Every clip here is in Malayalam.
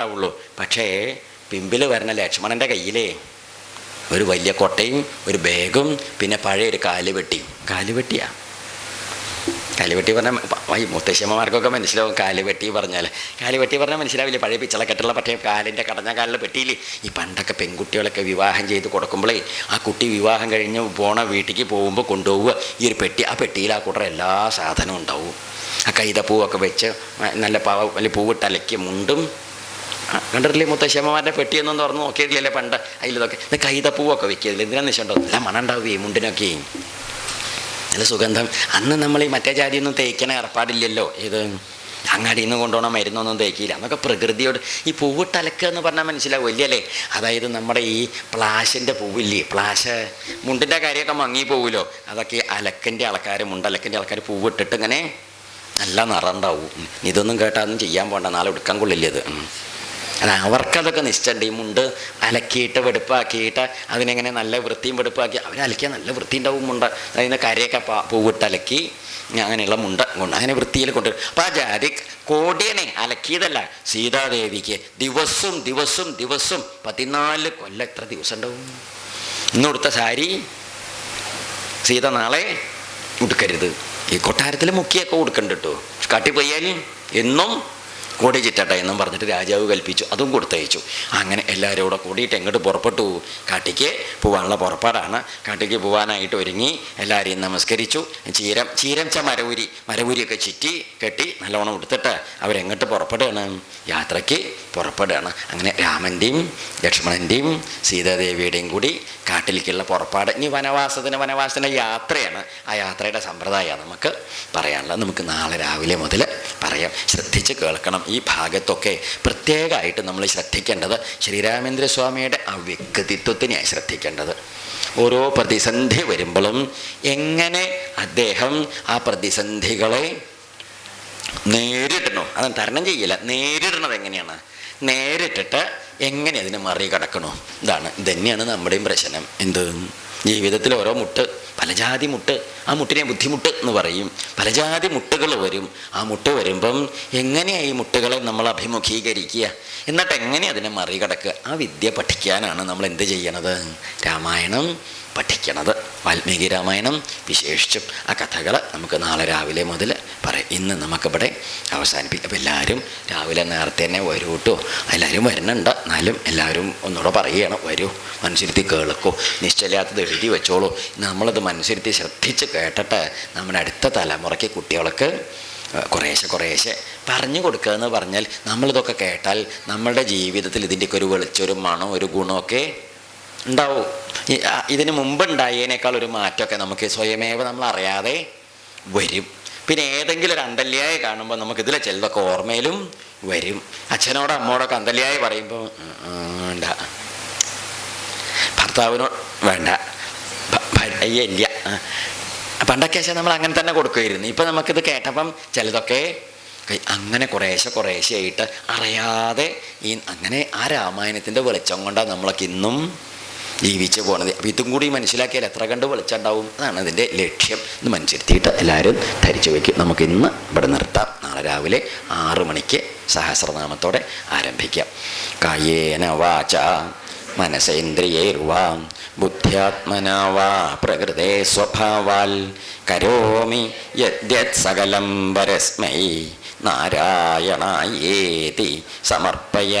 ഉണ്ടാവുള്ളൂ പക്ഷേ പിമ്പിൽ വരുന്ന ലക്ഷ്മണന്റെ കയ്യിലേ ഒരു വലിയ കൊട്ടയും ഒരു ബാഗും പിന്നെ പഴയ ഒരു കാലുവെട്ടി. കാലുവെട്ടിയാ? കാലുവെട്ടി പറഞ്ഞാൽ ഈ മുത്തശ്ശമ്മമാർക്കൊക്കെ മനസ്സിലാവും കാലുവെട്ടി പറഞ്ഞാൽ കാലുവെട്ടി പറഞ്ഞാൽ മനസ്സിലാവില്ല? പഴയ പിച്ചളക്കെട്ടുള്ള പക്ഷേ കാലിന്റെ കടഞ്ഞ കാലിൽ പെട്ടിയില്ലേ ഈ പണ്ടൊക്കെ പെൺകുട്ടികളൊക്കെ വിവാഹം ചെയ്ത് കൊടുക്കുമ്പോഴേ ആ കുട്ടി വിവാഹം കഴിഞ്ഞ് പോണ വീട്ടിലേക്ക് പോകുമ്പോൾ കൊണ്ടുപോവുക. ഈ ഒരു പെട്ടി ആ പെട്ടിയിൽ ആ കൂട്ടർ എല്ലാ സാധനവും ഉണ്ടാവും. ആ കൈതപ്പൂവൊക്കെ വെച്ച് നല്ല പാവ വലിയ പൂവിട്ട് മുണ്ടും കണ്ടിട്ടില്ലേ മുത്തശ്ശമ്മമാരുടെ പെട്ടിയൊന്നും തുറന്ന് നോക്കിയിട്ടില്ലല്ലേ പണ്ട്? അതിലതൊക്കെ. ഇത് കൈതപ്പൂവൊക്കെ വെക്കിയതില്ല എന്തിനാ വെച്ചിട്ടുണ്ടോ നല്ല മണം ഉണ്ടാവുകയും മുണ്ടിനൊക്കെയും നല്ല സുഗന്ധം? അന്ന് നമ്മൾ ഈ മറ്റേ ജാതിയൊന്നും തേക്കണ ഏർപ്പാടില്ലല്ലോ. ഇത് അങ്ങാടിയിൽ നിന്ന് കൊണ്ടുപോകണ മരുന്നൊന്നും തേക്കിയില്ല. എന്നൊക്കെ പ്രകൃതിയോട് ഈ പൂവിട്ട് അലക്കുക എന്ന് പറഞ്ഞാൽ മനസ്സിലാവും ഇല്ലല്ലേ അതായത് നമ്മുടെ ഈ പ്ലാശിന്റെ പൂവില്ലേ? പ്ലാശ്. മുണ്ടിന്റെ കാര്യമൊക്കെ മങ്ങി പോവുമല്ലോ. അതൊക്കെ അലക്കന്റെ ആൾക്കാർ മുണ്ടലക്കന്റെ ആൾക്കാർ പൂവിട്ടിട്ട് ഇങ്ങനെ നല്ല നിറം ഉണ്ടാവും ഇതൊന്നും കേട്ടാൽ ഒന്നും ചെയ്യാൻ പോകണ്ട നാളെ എടുക്കാൻ കൊള്ളില്ല ഇത്. അത് അവർക്കതൊക്കെ നിശ്ചയമുണ്ട് ഈ മുണ്ട് അലക്കിയിട്ട് വെടുപ്പാക്കിയിട്ട് അതിനെങ്ങനെ നല്ല വൃത്തിയും വെടുപ്പാക്കി അവർ അലക്കിയാൽ നല്ല വൃത്തി ഉണ്ടാവും മുണ്ട് അതിന് കരയൊക്കെ പൂവിട്ടലക്കി അങ്ങനെയുള്ള മുണ്ട കൊണ്ട് അങ്ങനെ വൃത്തിയിൽ കൊണ്ടുവരും. അപ്പോൾ ആ ജാതി കോടിയനെ അലക്കിയതല്ല സീതാദേവിക്ക് ദിവസവും ദിവസവും ദിവസവും പതിനാല് കൊല്ലം എത്ര ദിവസം ഉണ്ടാവും ഇന്ന് കൊടുത്ത സാരി സീത നാളെ ഉടുക്കരുത്. ഈ കൊട്ടാരത്തിൽ മുക്കിയൊക്കെ ഉടുക്കണ്ട കേട്ടോ കാട്ടിപ്പോയാൽ എന്നും കോടി ചിറ്റട്ടെ എന്നും പറഞ്ഞിട്ട് രാജാവ് കൽപ്പിച്ചു. അതും കൊടുത്തയച്ചു. അങ്ങനെ എല്ലാവരും കൂടെ കൂടിയിട്ട് എങ്ങോട്ട് പുറപ്പെട്ടു? കാട്ടിക്ക് പോകാനുള്ള പുറപ്പാടാണ്. കാട്ടിക്ക് പോകാനായിട്ട് ഒരുങ്ങി എല്ലാവരെയും നമസ്കരിച്ചു. ചീരം ചീരം ച മരവുരി മരവുരിയൊക്കെ ചുറ്റി കെട്ടി നല്ലോണം എടുത്തിട്ട് അവരെങ്ങോട്ട് പുറപ്പെടുകയാണ്? യാത്രയ്ക്ക് പുറപ്പെടുകയാണ്. അങ്ങനെ രാമന്റെയും ലക്ഷ്മണന്റെയും സീതാദേവിയുടെയും കൂടി കാട്ടിലേക്കുള്ള പുറപ്പാട്. ഇനി വനവാസത്തിന് വനവാസത്തിന്റെ യാത്രയാണ്. ആ യാത്രയുടെ സമ്പ്രദായമാണ് നമുക്ക് പറയാനുള്ളത്. നമുക്ക് നാളെ രാവിലെ മുതൽ പറയാം. ശ്രദ്ധിച്ച് കേൾക്കണം. ഈ ഭാഗത്തൊക്കെ പ്രത്യേകമായിട്ട് നമ്മൾ ശ്രദ്ധിക്കേണ്ടത് ശ്രീരാമേന്ദ്ര സ്വാമിയുടെ ആ വ്യക്തിത്വത്തിനെയാണ് ശ്രദ്ധിക്കേണ്ടത്. ഓരോ പ്രതിസന്ധി വരുമ്പോഴും എങ്ങനെ അദ്ദേഹം ആ പ്രതിസന്ധികളെ നേരിടണോ? അത് തരണം ചെയ്യില്ല. നേരിടണത് എങ്ങനെയാണ്? നേരിട്ടിട്ട് എങ്ങനെ അതിനെ മറികടക്കണോ? ഇതാണ്. ഇതന്നെയാണ് നമ്മുടെയും പ്രശ്നം. എന്ത്? ജീവിതത്തിൽ ഓരോ മുട്ട് പലജാതി മുട്ട് ആ മുട്ടിനെ ബുദ്ധിമുട്ട് എന്ന് പറയും. പലജാതി മുട്ടുകൾ വരും. ആ മുട്ട് വരുമ്പം എങ്ങനെയാണ് ഈ മുട്ടുകളെ നമ്മൾ അഭിമുഖീകരിക്കുക? എന്നിട്ട് എങ്ങനെ അതിനെ മറികടക്കുക? ആ വിദ്യ പഠിക്കാനാണ് നമ്മൾ എന്ത് ചെയ്യണത്? രാമായണം പഠിക്കണത്. വാൽമീകി രാമായണം വിശേഷിച്ചും ആ കഥകൾ നമുക്ക് നാളെ രാവിലെ മുതൽ ഇന്ന് നമുക്കിവിടെ അവസാനിപ്പിക്കും അപ്പോൾ എല്ലാവരും രാവിലെ നേരത്തെ തന്നെ വരൂ കേട്ടോ. എല്ലാവരും വരുന്നുണ്ട് എന്നാലും എല്ലാവരും ഒന്നുകൂടെ പറയുകയാണ് വരൂ. മനസ്സിരുത്തി കേൾക്കൂ. നിശ്ചയില്ലാത്തത് എഴുതി വെച്ചോളൂ. നമ്മളത് മനസ്സിരുത്തി ശ്രദ്ധിച്ച് കേട്ടിട്ട് നമ്മുടെ അടുത്ത തലമുറയ്ക്ക് കുട്ടികൾക്ക് കുറേശ്ശെ കുറേശ്ശെ പറഞ്ഞു കൊടുക്കുക എന്ന് പറഞ്ഞാൽ നമ്മളിതൊക്കെ കേട്ടാൽ നമ്മളുടെ ജീവിതത്തിൽ ഇതിന്റെയൊക്കെ ഒരു വെളിച്ചൊരു മണം ഒരു ഗുണമൊക്കെ ഉണ്ടാവും. ഇതിന് മുമ്പ് ഉണ്ടായതിനേക്കാൾ ഒരു മാറ്റമൊക്കെ നമുക്ക് സ്വയമേവ നമ്മൾ അറിയാതെ വരും. പിന്നെ ഏതെങ്കിലും ഒരു അന്തല്യായ കാണുമ്പോൾ നമുക്ക് ഇതിലെ ചിലതൊക്കെ ഓർമ്മയിലും വരും. അച്ഛനോടോ അമ്മോടൊക്കെ അന്തല്യായ പറയുമ്പോൾ വേണ്ട. ഭർത്താവിനോട് വേണ്ട. ഭ- ഇല്ല പണ്ടൊക്കെ നമ്മൾ അങ്ങനെ തന്നെ കൊടുക്കുമായിരുന്നു. ഇപ്പം നമുക്കിത് കേട്ടപ്പം ചിലതൊക്കെ അങ്ങനെ കുറേശ്ശെ കുറേശ്ശെ ആയിട്ട് അറിയാതെ ഈ അങ്ങനെ ആ രാമായണത്തിന്റെ വെളിച്ചം കൊണ്ടാണ് നമ്മളൊക്കെ ഇന്നും ജീവിച്ച് പോകണത് അപ്പം ഇതും കൂടി മനസ്സിലാക്കിയാൽ എത്ര കണ്ട് വെളിച്ചുണ്ടാവും അതാണ് അതിന്റെ ലക്ഷ്യം. എന്ന് മനസ്സിരുത്തിയിട്ട് എല്ലാവരും ധരിച്ചു വയ്ക്കും നമുക്ക് ഇന്ന് ഇവിടെ നിർത്താം. നാളെ രാവിലെ ആറു മണിക്ക് സഹസ്രനാമത്തോടെ ആരംഭിക്കാം. കായേന വാച മനസേന്ദ്രിയൈർവാ ബുദ്ധ്യാത്മനാവാ പ്രകൃതേ സ്വഭാവാൽ കരോമി യദ്യത് സകലം പരസ്മൈ നാരായണായേതി സമർപ്പയാമി.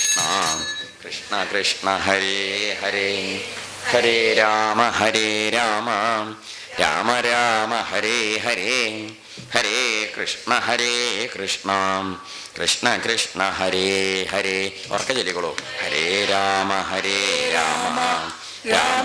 കൃഷ്ണ. കൃഷ്ണ കൃഷ്ണ ഹരേ ഹരേ. ഹരേ രാമ ഹരേ രാമ. രാമ രാമ ഹരേ ഹരേ. ഹരേ കൃഷ്ണ ഹരേ കൃഷ്ണ. കൃഷ്ണ കൃഷ്ണ ഹരേ ഹരേ. ഉറക്ക ചൊല്ലിക്കോളൂ. ഹരേ രാമ ഹരേ രാമ. രാമ